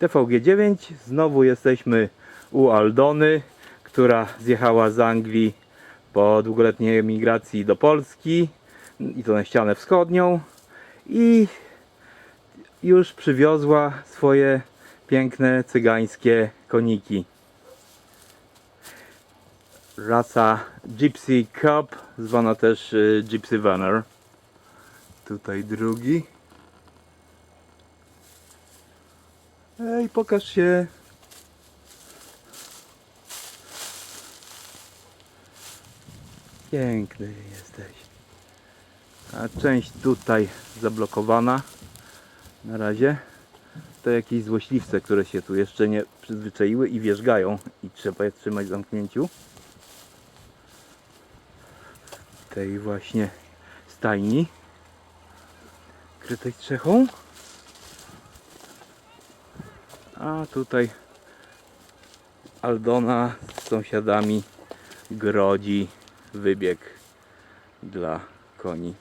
TVG9. Znowu jesteśmy u Aldony, która zjechała z Anglii po długoletniej emigracji do Polski i to na ścianę wschodnią i już przywiozła swoje piękne cygańskie koniki. Rasa Gypsy Cub, zwana też y, Gypsy Vanner. Tutaj drugi. Ej, pokaż się. Piękny jesteś. A część tutaj zablokowana. Na razie. To jakieś złośliwce, które się tu jeszcze nie przyzwyczaiły i wierzgają. I trzeba je trzymać w zamknięciu. Tej właśnie stajni. Krytej strzechą. A tutaj Aldona z sąsiadami grodzi wybieg dla koni.